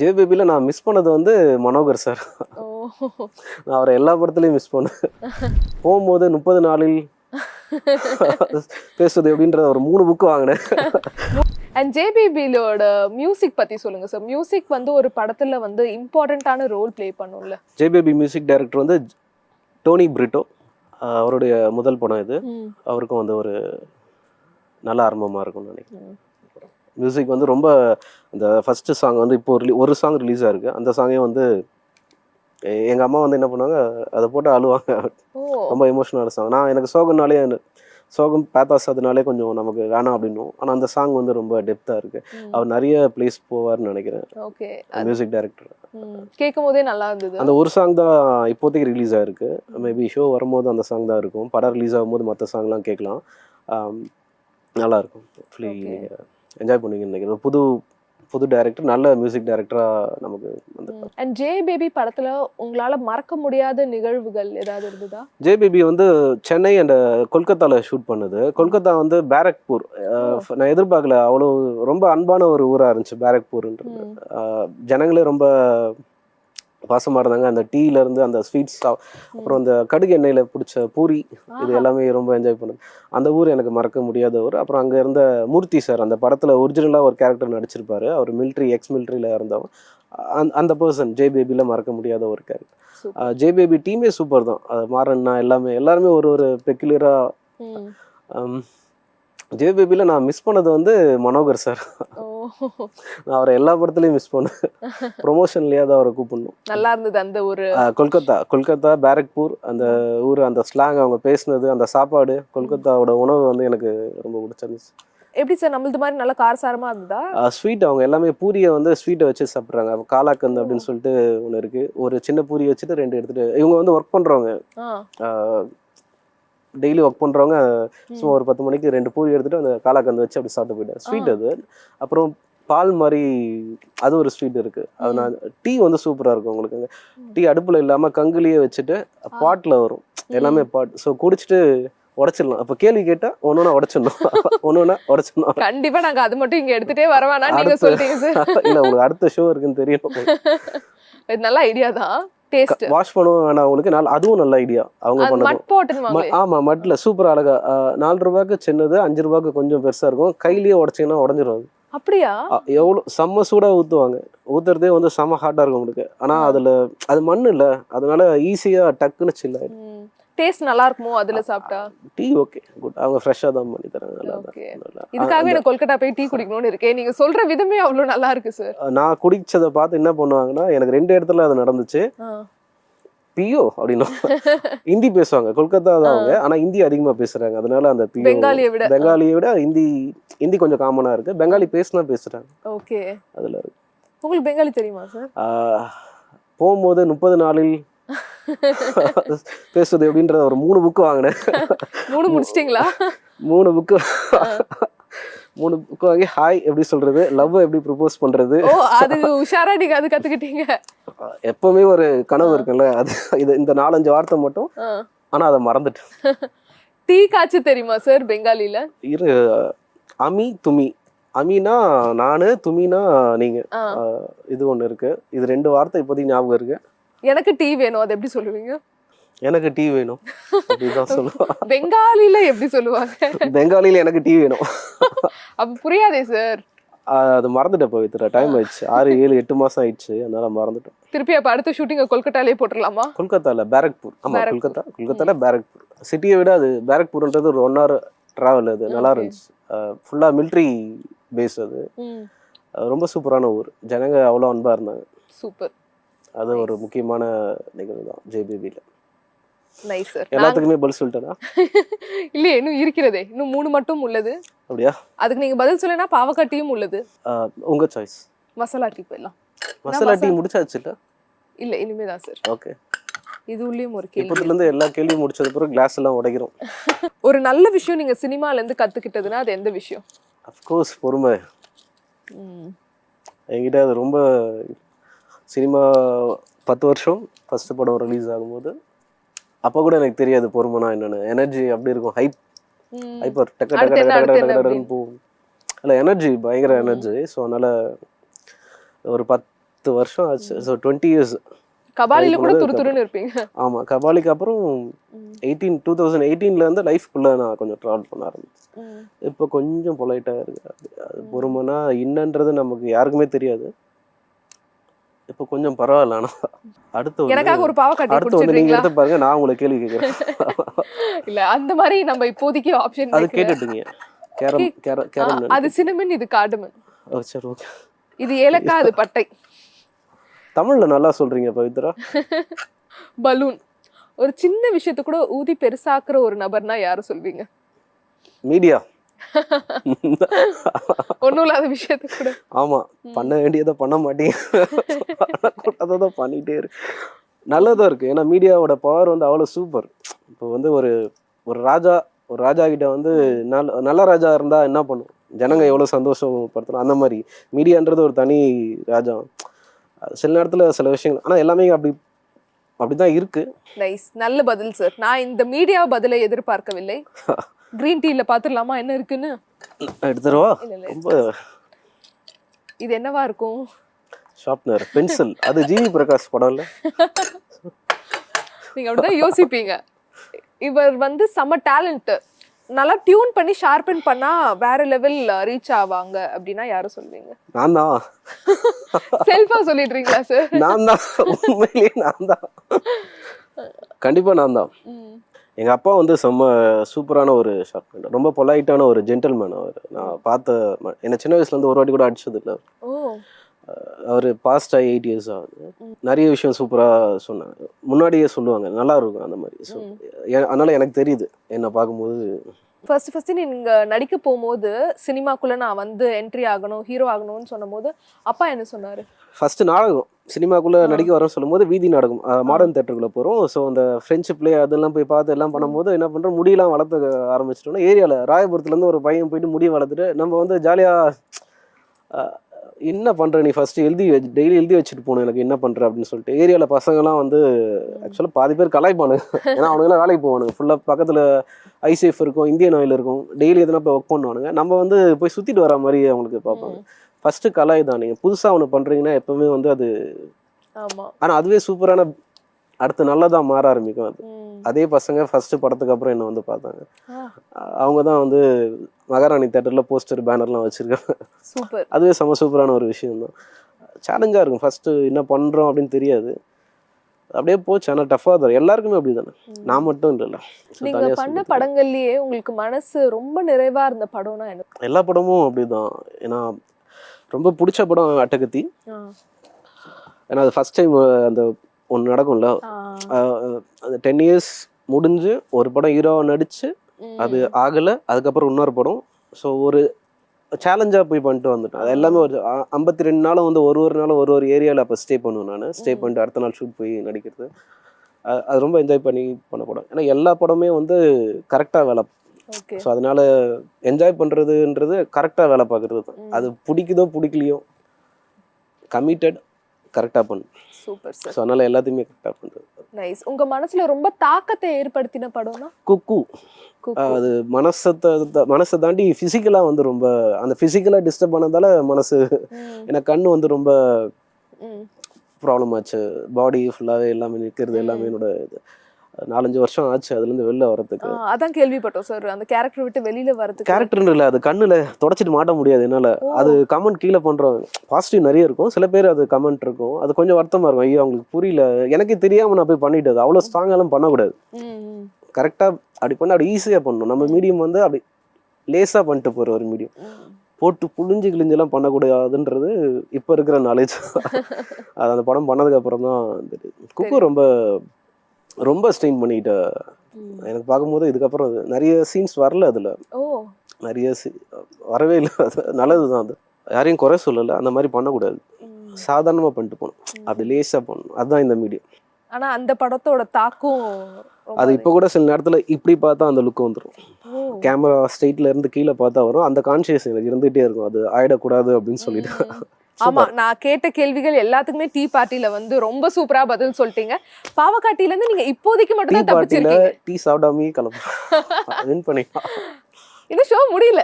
J பேபியில் நான் miss பண்ணது வந்து மனோகர் சார் நான் அவரை எல்லா படத்துலையும் மிஸ் பண்ணேன். போகும்போது முப்பது நாளில் பேசுவது எப்படின்ற ஒரு மூணு புக்கு வாங்கினேன். அண்ட் ஜேபிபிலோட மியூசிக் பத்தி சொல்லுங்க சார் மியூசிக் வந்து ஒரு படத்துல வந்து இம்பார்ட்டண்ட்டான ரோல் ப்ளே பண்ணும்ல. ஜே பேபி மியூசிக் டைரக்டர் வந்து டோனி பிரிட்டோ அவருடைய முதல் படம் இது. அவருக்கும் வந்து ஒரு நல்ல ஆரம்பமாக இருக்கும்னு நினைக்கிறேன். மியூசிக் வந்து ரொம்ப அந்த ஃபஸ்ட்டு சாங் வந்து இப்போ ரிலீ ஒரு சாங் ரிலீஸ் ஆயிருக்கு. அந்த சாங்கே வந்து எ- எங்க அம்மா வந்து என்ன பண்ணுவாங்க அதை போட்டு அழுவாங்க. ரொம்ப எமோஷனலான சாங் நான் எனக்கு சோகம்னாலே சோகம் பேத்தாஸ் அதனாலே கொஞ்சம் நமக்கு வேணாம் அப்படின்னும் ஆனால் அந்த சாங் வந்து ரொம்ப டெப்த்தாக இருக்கு. அவர் நிறைய பிளேஸ் போவார்னு நினைக்கிறேன். ஓகே. மியூசிக் டைரக்டர் கேட்கும் போதே நல்லா இருந்தது. அந்த ஒரு சாங் தான் இப்போதைக்கு ரிலீஸ் ஆயிருக்கு. மேபி ஷோ வரும்போது அந்த சாங் தான் இருக்கும். படம் ரிலீஸ் ஆகும்போது மற்ற சாங்லாம் கேட்கலாம். நல்லா இருக்கும். என்ஜாய் பண்ணுவீங்கன்னு நினைக்கிறேன் புது புது டைரக்டர் நல்ல மியூசிக் டைரக்டராக நமக்கு வந்து அண்ட் ஜே பேபி படத்துல உங்களால மறக்க முடியாத நிகழ்வுகள் ஏதாவது இருந்ததா? ஜே பேபி வந்து சென்னை அண்ட் கொல்கத்தால ஷூட் பண்ணுது. கொல்கத்தா வந்து பேரக்பூர் நான் எதிர்பார்க்கல. அவ்வளோ ரொம்ப அன்பான ஒரு ஊராக இருந்துச்சு பேரக்பூர்ன்றது ஜனங்களே ரொம்ப பாசமாக இருந்தாங்க அந்த டீல இருந்து அந்த ஸ்வீட்ஸ் அப்புறம் அந்த கடுகு எண்ணெயில் பிடிச்ச பூரி இது. எல்லாமே ரொம்ப என்ஜாய் பண்ணுது. அந்த ஊர் எனக்கு மறக்க முடியாத ஊர். அப்புறம் அங்கே இருந்த மூர்த்தி சார் அந்த படத்தில் ஒரிஜினலாக ஒரு கேரக்டர் நடிச்சிருப்பாரு. அவர் மிலிட்ரி எக்ஸ் மிலிட்ரியில் இருந்தவன். அந்த- அந்த பர்சன் ஜே பேபியில் மறக்க முடியாத ஒரு கேரக்டர் super. ஜே பேபி டீமே சூப்பர் தான். அது மாறன்னா எல்லாமே எல்லாருமே ஒரு ஒரு பெக்குலராக ம், ஜே பேபியில் நான் மிஸ் பண்ணது வந்து மனோகர் சார் நான் அவரை எல்லா படத்துலையும் மிஸ் பண்ணேன். ப்ரொமோஷன்லேயே தான் அவரை கூப்பிடணும். நல்லா இருந்தது அந்த ஒரு ஆஹ் கொல்கத்தா. கொல்கத்தா பேரக்பூர் அந்த ஊர் அந்த ஸ்லாங் அவங்க பேசுனது அந்த சாப்பாடு கொல்கத்தாவோட உணவு வந்து எனக்கு ரொம்ப பிடிச்சிருந்துச்சு. எப்படி சார் நம்மளது மாதிரி நல்லா காரசாரமா இருந்ததா? ஸ்வீட் அவங்க எல்லாமே பூரியை வந்து ஸ்வீட்டை வச்சு சாப்பிட்றாங்க. காலாக்கந்து அப்படின்னு சொல்லிட்டு ஒன்று இருக்குது ஒரு சின்ன பூரி வச்சுட்டு ரெண்டு எடுத்துட்டு இவங்க வந்து ஒர்க் பண்ணுறவங்க டெய்லி ஒர்க் பண்ணுறவங்க சும்மா ஒரு பத்து மணிக்கு ரெண்டு பூரி எடுத்துட்டு அந்த காலாக்கந்து வச்சு அப்படி சாப்பிட்டு போயிட்டேன் ஸ்வீட் அது. அப்புறம் பால் மாதிரி அது ஒரு ஸ்வீட் இருக்குது அது நான் டீ வந்து சூப்பராக இருக்கும் உங்களுக்கு. டீ அடுப்பில் இல்லாமல் கங்குலியே வச்சுட்டு பாட்டில் வரும். எல்லாமே பாட். ஸோ குடிச்சிட்டு உடச்சிடலாம். அப்போ கேள்வி கேட்டால் ஒன்று ஒன்றா உடச்சிடணும். ஒன்றா உடச்சிடணும். கண்டிப்பா நாங்க அது மட்டும் இங்க எடுத்துட்டே வர வேணாம் நீங்க சொல்லிட்டீங்க சார் இல்லை உங்களுக்கு அடுத்த ஷோ இருக்குன்னு தெரியும் இது நல்ல ஐடியா தான். டேஸ்ட் வாஷ் பண்ணவும் வேணாம் உங்களுக்கு. நல்ல அதுவும் நல்ல ஐடியா அவங்க ம- ஆமா மட்ல சூப்பர் அழகா நாலு ரூபாய்க்கு சின்னது அஞ்சு ரூபாய்க்கு கொஞ்சம் பெருசா இருக்கும். கையிலேயே உடச்சிங்கன்னா உடஞ்சிரும் அப்படியா? எவ்வளோ செம்ம சூடா ஊத்துவாங்க. ஊத்துறதே வந்து செம்ம ஹாட்டா இருக்கும் உங்களுக்கு. ஆனா அதுல அது மண் இல்ல. அதனால ஈஸியா டக்குன்னு சில்ல டேஸ்ட் நல்லா இருக்குமோ அதுல சாப்பிட்டா? டீ ஓகே குட் அவங்க ஃப்ரெஷ்ஷா தான் பண்ணி தராங்க. நல்லா. இதுக்காகவே எனக்கு கொல்கட்டா போய் டீ குடிக்கணும்னு இருக்கேன் நீங்க சொல்ற விதமே அவ்வளவு நல்லா இருக்கு சார் நான் குடிச்சதை பார்த்து என்ன பண்ணுவாங்கன்னா எனக்கு ரெண்டு இடத்துல அது நடந்துச்சு. பியோ அப்படின்னும் ஹிந்தி பேசுவாங்க. கொல்கத்தா தான் அவங்க. ஆனா ஹிந்தி அதிகமா பேசுறாங்க. அதனால அந்த பியோ பெங்காலியை விட. பெங்காலியை விட ஹிந்தி ஹிந்தி கொஞ்சம் காமனா இருக்கு. பெங்காலி பேசினா பேசுறாங்க. ஓகே அதுல இருக்கு. உங்களுக்கு பெங்காலி தெரியுமா சார் போகும்போது முப்பது நாளில் பேசுவது எப்படின்ற ஒரு மூணு புக்கு வாங்கினேன். மூணு முடிச்சிட்டீங்களா? மூணு புக்கு மூணு புக்கு வாங்கி ஹாய் எப்படி சொல்றது லவ் எப்படி ப்ரப்போஸ் பண்றது. ஓ அது உஷாரா நீங்க அது கத்துக்கிட்டீங்க. எப்பவுமே ஒரு கனவு இருக்குல்ல அது இது இந்த நாலஞ்சு வார்த்தை மட்டும். ஆனா அதை மறந்துட்டேன். டீ காய்ச்சி தெரியுமா சார் பெங்காலில? இரு அமி துமி. அமினா நானு துமினா நீங்க. இது ஒண்ணு இருக்கு. இது ரெண்டு வார்த்தை இப்போதைக்கு ஞாபகம் இருக்கு. எனக்கு டீ வேணும் அது எப்படி சொல்லுவீங்க? எனக்கு டீ வேணும். அப்படிதான் சொல்லுவான் பெங்காலில எப்படி சொல்லுவாங்க? பெங்காலில எனக்கு டீ வேணும். அப்ப புரியாதே சார் அது மறந்துட்டேன் பவித்ரா. டைம் ஆயிடுச்சு. ஆறு ஏழு எட்டு மாசம் ஆயிடுச்சு. அதனால மறந்துட்டேன் திருப்பி அப்ப அடுத்த ஷூட்டிங்க கொல்கட்டாலே போட்டுடலாமா கொல்கத்தால பேரக்பூர் ஆமா. கொல்கத்தா கொல்கத்தால பேரக்பூர் சிட்டியை விட அது பேரக்பூர்ன்றது ஒரு ஒன் ஹவர் டிராவல் அது. நல்லா. இருந்துச்சு. ஃபுல்லா மிலிட்ரி பேஸ் அது. அது ரொம்ப சூப்பரான ஊர். ஜனங்க அவ்வளோ அன்பா இருந்தாங்க. சூப்பர். அது ஒரு முக்கியமான நிகழ்வு தான் ஜேபிபியில் நைஸ் சார் எல்லாத்துக்குமே பதில் சொல்லிட்டேனா? இல்லையே இன்னும் இருக்கிறதே. இன்னும் மூணு மட்டும் உள்ளது. அப்படியா? அதுக்கு நீங்க பதில் சொல்லினா பாவக்காய் டீயும் உள்ளது. உங்க சாய்ஸ் மசாலா டீ போயிடலாம். மசாலா டீ முடிச்சாச்சு இல்ல? இல்ல இனிமே தான் சார் ஓகே. இது உள்ளேயும் ஒரு கேள்வி. இப்போதுல இருந்து எல்லா கேள்வியும் முடிச்சது பிறகு கிளாஸ் எல்லாம் உடைக்கிறோம். ஒரு நல்ல விஷயம் நீங்க சினிமால இருந்து கத்துக்கிட்டதுன்னா அது எந்த விஷயம்? அஃப்கோர்ஸ் பொறுமை. என்கிட்ட அது ரொம்ப சினிமா பத்து வருஷம் ஃபர்ஸ்ட் படம் ரிலீஸ் ஆகும்போது அப்போ கூட எனக்கு தெரியாது பொறுமைனா என்னன்னு. எனர்ஜி அப்படி இருக்கும். ஹைப். ஹைப்பர் டக்கு டக்கு டக்கு டக்கு டக்குன்னு. போகும். இல்லை எனர்ஜி பயங்கர எனர்ஜி ஸோ அதனால ஒரு பத் பத்து வருஷம் ஆச்சு. ஸோ டுவெண்ட்டி இயர்ஸ் கபாலில கூட பண்ணது துரு துருன்னு இருப்பீங்க. ஆமாம் கபாலிக்கு அப்புறம் எயிட்டீன் டூ தௌசண்ட் எயிட்டீன்லேருந்து லைஃப்குள்ளே நான் கொஞ்சம் ட்ராவல் பண்ண ஆரம்பிச்சேன். இப்போ கொஞ்சம் பொலைட்டாக இருக்கு. பொறுமைனா என்னன்றது நமக்கு யாருக்குமே தெரியாது. இப்போ கொஞ்சம் பரவாயில்ல ஆனால் அடுத்து எனக்காக ஒரு பாவக்காட்டி அடுத்து வந்து குடிச்சிடுறீங்களா எடுத்து பாருங்க நான் உங்களை கேள்வி கேட்குறேன். இல்ல அந்த மாதிரி நம்ம இப்போதைக்கு ஆப்ஷன் அது கேட்டுட்டுங்க. கேரம் கேரம் கேரம் அது சினமன் இது காடுமன். ஓ சரி ஓகே. இது ஏலக்காய் அது பட்டை. தமிழ்ல நல்லா சொல்றீங்க பவித்ரா. பலூன். ஒரு சின்ன விஷயத்த கூட ஊதி பெருசாக்குற ஒரு நபர்னா யார சொல்வீங்க? மீடியா. ஒண்ணும் இல்லாத விஷயத்த கூட. ஆமா பண்ண வேண்டியதை பண்ண மாட்டீங்க கூட்டத்தை தான் பண்ணிட்டே இருக்கு நல்லதா இருக்கு. ஏன்னா மீடியாவோட பவர் வந்து அவ்வளோ சூப்பர் இப்போ வந்து ஒரு ஒரு ராஜா ஒரு ராஜா கிட்ட வந்து நல்ல நல்ல ராஜா இருந்தா என்ன பண்ணும்? ஜனங்க எவ்வளோ சந்தோஷப்படுத்தணும்? அந்த மாதிரி. மீடியான்றது ஒரு தனி ராஜா. அது சில நேரத்துல சில விஷயங்கள். ஆனா எல்லாமே அப்படி அப்படிதான் இருக்கு. நைஸ் நல்ல பதில் சார் நான் இந்த மீடியா பதிலை எதிர்பார்க்கவில்லை. கிரீன் டீல பாத்துடலாமா? என்ன இருக்குன்னு? எடுத்துருவா இது என்னவா இருக்கும்? ஷார்ப்னர் பென்சில் அது ஜிவி பிரகாஷ் படம் இல்ல நீங்க அப்படிதான் யோசிப்பீங்க. இவர் வந்து செம டேலண்ட் நல்லா டியூன் பண்ணி ஷார்பன் பண்ணா வேற லெவல் ரீச் ஆவாங்க அப்படின்னா யார சொல்வீங்க? நான் தான் செல்ஃபா சொல்லிடுறீங்களா சார் நான் தான் உண்மையிலேயே நான் தான் கண்டிப்பா நான் தான் எங்க அப்பா வந்து செம்ம சூப்பரான ஒரு ஷார்ட் ரொம்ப பொலைட்டான ஒரு ஜென்டில்மேன் அவர். நான் பார்த்த என்ன சின்ன வயசுல இருந்து ஒரு வாட்டி கூட அடிச்சது இல்லை ஓ. அவர் பாஸ்ட் ஆகி எயிட் இயர்ஸ் ஆகுது. நிறைய விஷயம் சூப்பராக சொன்னாங்க. முன்னாடியே சொல்லுவாங்க நல்லா இருக்கும் அந்த மாதிரி. ஸோ அதனால எனக்கு தெரியுது என்னை பார்க்கும்போது. ஃபர்ஸ்ட் ஃபர்ஸ்ட் நீங்க நடிக்க போகும்போது சினிமாக்குள்ள நான் வந்து என்ட்ரி ஆகணும் ஹீரோ ஆகணும்னு சொன்னபோது அப்பா என்ன சொன்னாரு? ஃபர்ஸ்ட் நாடகம். சினிமாக்குள்ள நடிக்க வரோம்னு சொல்லும்போது வீதி நாடகம். மாடர்ன் தேட்டருக்குள்ள போகிறோம் ஸோ அந்த ஃப்ரெண்ட்ஷிப் பிளே அதெல்லாம் போய் பார்த்து எல்லாம் பண்ணும்போது என்ன பண்ணுறோம் முடியெல்லாம் வளர்த்து ஆரம்பிச்சிட்டோம்னா ஏரியாவில் ராயபுரத்துலேருந்து ஒரு பையன் போயிட்டு முடி வளர்த்துட்டு நம்ம வந்து ஜாலியாக என்ன பண்ணுற நீ ஃபஸ்ட்டு எழுதி வச்சு டெய்லி எழுதி வச்சுட்டு போகணும் எனக்கு என்ன பண்ணுற அப்படின்னு சொல்லிட்டு. ஏரியாவில் பசங்கள்லாம் வந்து ஆக்சுவலாக பாதி பேர் கலாய்ப்பானுங்க ஏன்னா அவனுங்களாம் வேலைக்கு போவானுங்க. ஃபுல்லாக பக்கத்தில் ஐசேஃப் இருக்கும் இந்தியன் ஆயில் இருக்கும். டெய்லி எதனா போய் ஒர்க் பண்ணுவானுங்க. நம்ம வந்து போய் சுற்றிட்டு வர மாதிரி அவங்களுக்கு பார்ப்பாங்க. ஃபஸ்ட்டு கலாய் தான். நீங்கள் புதுசாக ஒன்று பண்ணுறீங்கன்னா எப்பவுமே வந்து அது ஆனால் அதுவே சூப்பரான அடுத்து நல்லதாக மாற ஆரம்பிக்கும் அது. அதே பசங்க ஃபஸ்ட்டு படத்துக்கு அப்புறம் என்ன வந்து பார்த்தாங்க. அவங்க தான் வந்து மகாராணி தேட்டரில் போஸ்டர் பேனர்லாம் வச்சுருக்காங்க. சூப்பர். அதுவே செம சூப்பரான ஒரு விஷயம் தான் சேலஞ்சாக இருக்கும். ஃபஸ்ட்டு என்ன பண்ணுறோம் அப்படின்னு தெரியாது. அப்படியே போச்சு. ஆனால் டஃப்பாக தான். எல்லாருக்குமே அப்படி தானே நான் மட்டும் இல்லைல்ல So, நீங்க தனியா பண்ண. படங்கள்லயே உங்களுக்கு மனசு ரொம்ப நிறைவா இருந்த படம்னா என்ன? எல்லா படமும் அப்படிதான். ஏன்னா ரொம்ப பிடிச்ச படம் அட்டகத்தி. ஏன்னா அது ஃபஸ்ட் டைம் அந்த ஒன்று நடக்கும்ல. அந்த டென் இயர்ஸ் முடிஞ்சு ஒரு படம் ஹீரோவை நடிச்சு ம். அது ஆகலை அதுக்கப்புறம் இன்னொரு படம். ஸோ ஒரு சேலஞ்சாக போய் பண்ணிட்டு வந்துட்டேன். அது எல்லாமே ஒரு ஐம்பத்தி ரெண்டு நாளும் வந்து ஒரு ஒரு நாளும் ஒரு ஒரு ஏரியாவில் அப்போ ஸ்டே பண்ணுவேன் நான். ஸ்டே பண்ணிட்டு அடுத்த நாள் ஷூட் போய் நடிக்கிறது. அது ரொம்ப என்ஜாய் பண்ணி பண்ண படம். ஏன்னா எல்லா படமே வந்து கரெக்டாக வேலை. ஸோ அதனால என்ஜாய் பண்ணுறதுன்றது கரெக்டாக வேலை பார்க்குறது தான். அது பிடிக்குதோ பிடிக்கலையோ கமிட்டட் கரெக்டாக பண்ணு. Super sir. ஸோ அதனால எல்லாத்தையுமே கரெக்டாக பண்ணுறது நைஸ் உங்க மனசுல ரொம்ப தாக்கத்தை ஏற்படுத்தின படம்னா? குக்கு. அது மனசை த- மனசை தாண்டி ஃபிசிக்கலாக வந்து ரொம்ப அந்த ஃபிசிக்கலாக டிஸ்டர்ப் பண்ணதால மனசு. எனக்கு கண்ணு வந்து ரொம்ப. ப்ராப்ளம் ஆச்சு. பாடி ஃபுல்லாகவே எல்லாமே நிற்கிறது எல்லாமே என்னோட இது. நாலஞ்சு வருஷம் ஆச்சு அதுலேருந்து வெளில ஆ, வர்றதுக்கு அதான் கேள்விப்பட்டோம் சார் அந்த கேரக்டர் விட்டு வெளியில வரதுக்கு கேரக்டர்னு இல்லை அது கண்ணில் தொடச்சிட்டு மாட்ட முடியாது என்னால். அது கமெண்ட் கீழே பண்ணுறோம் பாசிட்டிவ் நிறைய இருக்கும். சில பேர் அது கமெண்ட் இருக்கும். அது கொஞ்சம் வருத்தமாக இருக்கும். ஐயோ அவங்களுக்கு புரியல. எனக்கே தெரியாமல் நான் போய் பண்ணிட்டது. அவ்வளோ ஸ்ட்ராங்கெல்லாம் பண்ணக்கூடாது. கரெக்டாக அப்படி பண்ண அப்படி ஈஸியாக பண்ணணும். நம்ம மீடியம் வந்து அப்படி லேசாக பண்ணிட்டு போகிற ஒரு மீடியம். போட்டு புழிஞ்சு கிழிஞ்செல்லாம் பண்ணக்கூடாதுன்றது இப்போ இருக்கிற நாலேஜ் அது அந்த படம் பண்ணதுக்கு அப்புறம் தான் தெரியுது. குக்கு ரொம்ப ரொம்ப ஸ்ட்ரெயின் பண்ணிட்ட. ம். எனக்கு பார்க்கும்போது இதுக்கப்புறம் அது நிறைய சீன்ஸ் வரல அதில். நிறைய வரவே இல்லை. அது நல்லது தான் அது. யாரையும் குறை சொல்லலை. அந்த மாதிரி பண்ணக்கூடாது. சாதாரணமாக பண்ணிட்டு போகணும். அப்படி லேசாக பண்ணணும் அதுதான் இந்த மீடியம். ஆனா அந்த படத்தோட தாக்கம் அது இப்போ கூட சில நேரத்தில் இப்படி பார்த்தா அந்த லுக் வந்துடும். கேமரா ஸ்ட்ரெயிட்ல இருந்து கீழே பார்த்தா வரும். அந்த கான்ஷியஸ் எனக்கு இருந்துகிட்டே இருக்கும். அது ஆயிடக்கூடாது அப்படின்னு சொல்லிட்டு. ஆமா நான் கேட்ட கேள்விகள் எல்லாத்துக்குமே டீ பார்ட்டில வந்து ரொம்ப சூப்பரா பதில் சொல்லிட்டீங்க. பாவக்காட்டில இருந்து நீங்க இப்போதைக்கு மட்டும் தான் தப்பிச்சிருக்கீங்க. டீ சாப்பிடாமே கிளம்புறோம் வின் பண்ணிக்கலாம் இந்த ஷோ முடியல.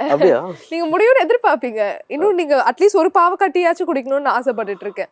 நீங்க முடியும்னு எதிர்பார்ப்பீங்க. இன்னும் நீங்க அட்லீஸ்ட் ஒரு பாவக்காட்டியாச்சும் குடிக்கணும்னு ஆசைப்பட்டுட்டு இருக்கேன்.